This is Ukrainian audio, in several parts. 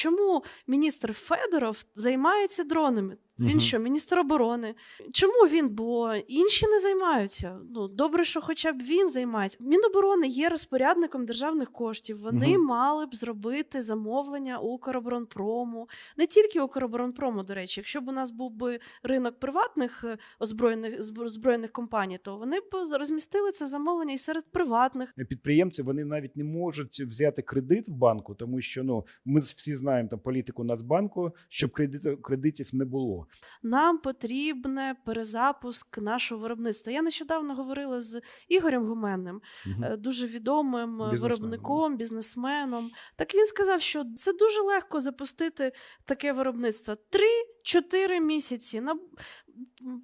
Чому міністр Федоров займається дронами? Він що, міністр оборони? Чому він? Бо інші не займаються. Ну добре, що хоча б він займається. Міноборони є розпорядником державних коштів. Вони Мгм. мали б зробити замовлення Укроборонпрому, не тільки Укроборонпрому, до речі. Якщо б у нас був би ринок приватних е, озброєних збро- збройних компаній, то вони б розмістили це замовлення і серед приватних. Підприємці вони навіть не можуть взяти кредит в банку, тому що ну ми всі знаємо там політику Нацбанку, щоб кредит, кредитів не було. Нам потрібне перезапуск нашого виробництва. Я нещодавно говорила з Ігорем Гуменним, е, дуже відомим е, Бізнесменом. виробником, бізнесменом. Так він сказав, що це дуже легко запустити таке виробництво. Три-чотири місяці. На...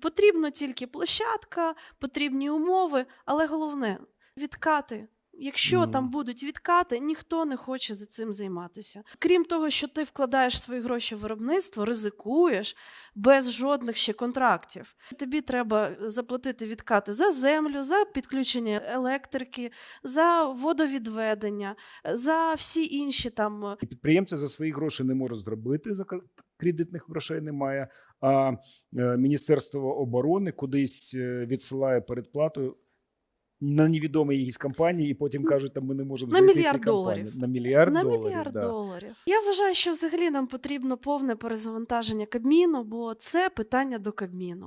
Потрібно тільки площадка, потрібні умови, але головне відкати. Якщо Мгм. там будуть відкати, ніхто не хоче за цим займатися. Крім того, що ти вкладаєш свої гроші в виробництво, ризикуєш без жодних ще контрактів. Тобі треба заплатити відкати за землю, за підключення електрики, за водовідведення, за всі інші там І підприємці за свої гроші не можуть зробити за кредитних грошей немає. А е, Міністерство оборони кудись е, відсилає передплату. На невідомій якійсь компанії, і потім кажуть, там ми не можемо На знайти мільярд ці компанії. доларів. На мільярд на доларів. мільярд да. доларів. Я вважаю, що взагалі нам потрібно повне перезавантаження Кабміну, бо це питання до Кабміну.